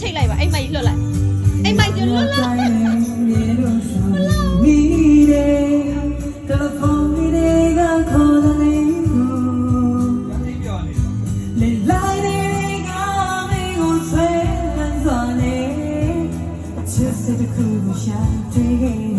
ချိတ်လိုက်ပါအိမ်မိုက်လွတ်လိုက်အိမ်မိုက်ကျလွတ်လာ 새벽 is 샤 되게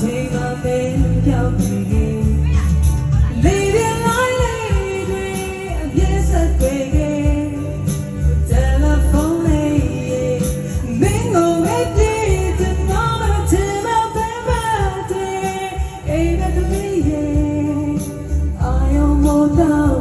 Take my baby, help me.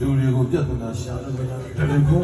လူတွေကိုပြဿနာရှာလို့မရဘူးတကယ်ကို